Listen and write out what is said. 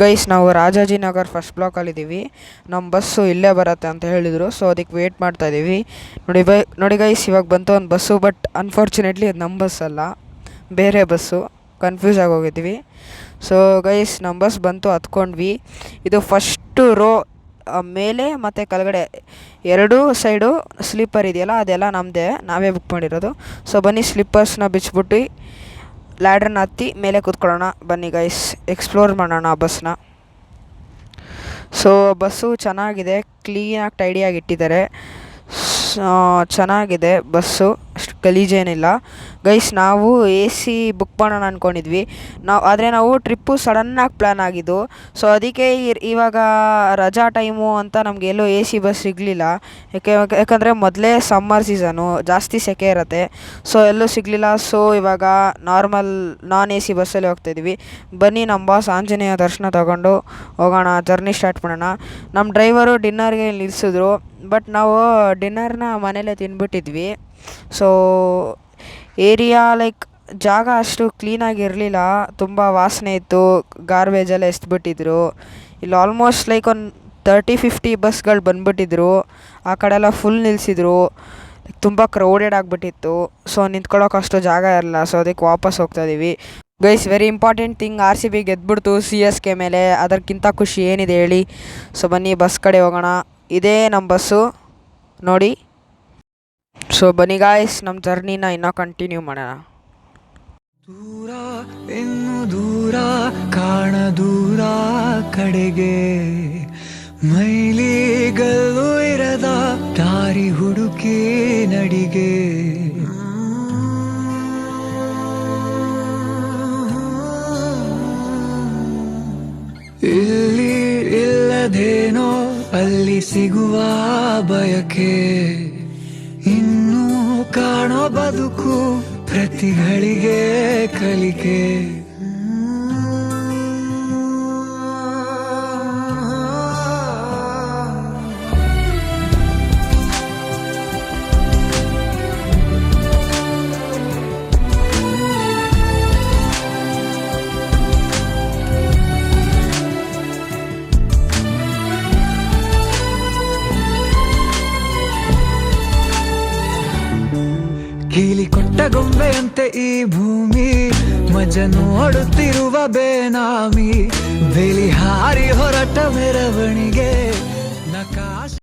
Guys, ನಾವು Rajajinagar first ಬ್ಲಾಕಲ್ಲಿದ್ದೀವಿ ನಮ್ಮ bus ಇಲ್ಲೇ ಬರುತ್ತೆ ಅಂತ ಹೇಳಿದರು ಸೊ ಅದಕ್ಕೆ ವೇಟ್ ಮಾಡ್ತಾ ಇದ್ದೀವಿ. ನೋಡಿ ಬೈ, ನೋಡಿ ಗೈಸ್, ಇವಾಗ ಬಂತು ಒಂದು ಬಸ್ಸು ಬಟ್ ಅನ್ಫಾರ್ಚುನೇಟ್ಲಿ ಅದು ನಮ್ಮ ಬಸ್ಸಲ್ಲ ಬೇರೆ ಬಸ್ಸು ಕನ್ಫ್ಯೂಸ್ ಆಗೋಗಿದ್ವಿ ಸೊ ಗೈಸ್ ನಮ್ಮ ಬಸ್ ಬಂತು, ಹತ್ಕೊಂಡ್ವಿ. ಇದು ಫಸ್ಟು ರೋ ಮೇಲೆ ಮತ್ತು ಕೆಳಗಡೆ ಎರಡೂ ಸೈಡು ಸ್ಲೀಪರ್ ಇದೆಯಲ್ಲ, ಅದೆಲ್ಲ ನಮ್ಮದೇ ನಾವೇ ಬುಕ್ ಮಾಡಿರೋದು. ಸೊ ಬನ್ನಿ ಸ್ಲಿಪ್ಪರ್ಸ್ನ ಬಿಚ್ಬಿಟ್ಟು ಲ್ಯಾಡ್ರನ್ನ ಹತ್ತಿ ಮೇಲೆ ಕೂತ್ಕೊಳ್ಳೋಣ. ಬನ್ನಿ ಗೈಸ್ ಎಕ್ಸ್ಪ್ಲೋರ್ ಮಾಡೋಣ ಆ ಬಸ್ನ ಸೊ ಬಸ್ಸು ಚೆನ್ನಾಗಿದೆ ಕ್ಲೀನಾಗಿ ಟೈಡಿಯಾಗಿ ಇಟ್ಟಿದ್ದಾರೆ. ಚೆನ್ನಾಗಿದೆ ಬಸ್ಸು ಅಷ್ಟು ಗಲೀಜೇನಿಲ್ಲ ಗೈಸ್ ನಾವು ಎ ಸಿ ಬುಕ್ ಮಾಡೋಣ ಅಂದ್ಕೊಂಡಿದ್ವಿ ನಾವು, ಆದರೆ ನಾವು ಟ್ರಿಪ್ಪು ಸಡನ್ನಾಗಿ ಪ್ಲ್ಯಾನ್ ಆಗಿದ್ದು. ಸೊ ಅದಕ್ಕೆ ಇವಾಗ ರಜಾ ಟೈಮು ಅಂತ ನಮಗೆ ಎಲ್ಲೂ ಎ ಸಿ ಬಸ್ ಸಿಗಲಿಲ್ಲ. ಯಾಕೆ, ಯಾಕಂದರೆ ಮೊದಲೇ ಸಮ್ಮರ್ ಸೀಸನು ಜಾಸ್ತಿ ಸೆಕೆ ಇರುತ್ತೆ. ಸೊ ಎಲ್ಲೂ ಸಿಗಲಿಲ್ಲ. ಸೊ ಇವಾಗ ನಾರ್ಮಲ್ ನಾನ್ ಎ ಸಿ ಬಸ್ಸಲ್ಲಿ ಹೋಗ್ತಾಯಿದ್ವಿ ಬನ್ನಿ ನಮ್ಮ ಬಾಸ್ ಆಂಜನೇಯ ದರ್ಶನ ತಗೊಂಡು ಹೋಗೋಣ ಜರ್ನಿ ಸ್ಟಾರ್ಟ್ ಮಾಡೋಣ. ನಮ್ಮ ಡ್ರೈವರು ಡಿನ್ನರ್ಗೆ ನಿಲ್ಲಿಸಿದ್ರು ಬಟ್ ನಾವು ಡಿನ್ನರ್ನ ಮನೇಲೇ ತಿಂದ್ಬಿಟ್ಟಿದ್ವಿ ಸೊ ಏರಿಯಾ ಲೈಕ್ ಜಾಗ ಅಷ್ಟು ಕ್ಲೀನಾಗಿರಲಿಲ್ಲ ತುಂಬ ವಾಸನೆ ಇತ್ತು ಗಾರ್ಬೇಜೆಲ್ಲ ಎಸ್ಬಿಟ್ಟಿದ್ರು. ಇಲ್ಲಿ ಆಲ್ಮೋಸ್ಟ್ ಲೈಕ್ ಒಂದು ತರ್ಟಿ ಫಿಫ್ಟಿ ಬಸ್ಗಳು ಬಂದ್ಬಿಟ್ಟಿದ್ರು. ಆ ಕಡೆ ಎಲ್ಲ ಫುಲ್ ನಿಲ್ಲಿಸಿದ್ರು ತುಂಬ ಕ್ರೌಡೆಡ್ ಆಗಿಬಿಟ್ಟಿತ್ತು. ಸೊ ನಿಂತ್ಕೊಳ್ಳೋಕೆ ಅಷ್ಟು ಜಾಗ ಇರಲ್ಲ ಸೊ ಅದಕ್ಕೆ ವಾಪಸ್ ಹೋಗ್ತಾ ಇದೀವಿ. Guys very important thing R C B ಗೆದ್ಬಿಡ್ತು C S K ಮೇಲೆ. ಅದಕ್ಕಿಂತ ಖುಷಿ ಏನಿದೆ ಹೇಳಿ. ಸೊ ಬನ್ನಿ ಬಸ್ ಕಡೆ ಹೋಗೋಣ. ಇದೇ ನಮ್ಮ ಬಸ್ಸು. ನೋಡಿ. ಸೊ ಬನ್ನಿ ಗಾಯ್ಸ್ ನಮ್ಮ ಜರ್ನಿನ ಇನ್ನೂ ಕಂಟಿನ್ಯೂ ಮಾಡೋಣ. ದೂರ, ಇನ್ನು ದೂರ, ಕಾಣ ದೂರ ಕಡೆಗೆ. ಮೈಲಿಗಲ್ಲು ಇರದ ದಾರಿ ಹುಡುಕಿ ನಡಿಗೆ. ಇಲ್ಲಿ ಇಲ್ಲದೇನೋ ಅಲ್ಲಿ ಸಿಗುವ ಬಯಕೆ. ಬದುಕು ಪ್ರತಿಗಳಿಗೆ ಕಲಿಕೆ. ಕೀಲಿಕೊಟ್ಟ ಗೊಂಬೆಯಂತೆ ಈ ಭೂಮಿ ಮಜ ನೋಡುತ್ತಿರುವ ಬೇನಾಮಿ ಬೇಲಿ ಹಾರಿ ಹೊರಟ ಮೆರವಣಿಗೆ ನಕಾಶ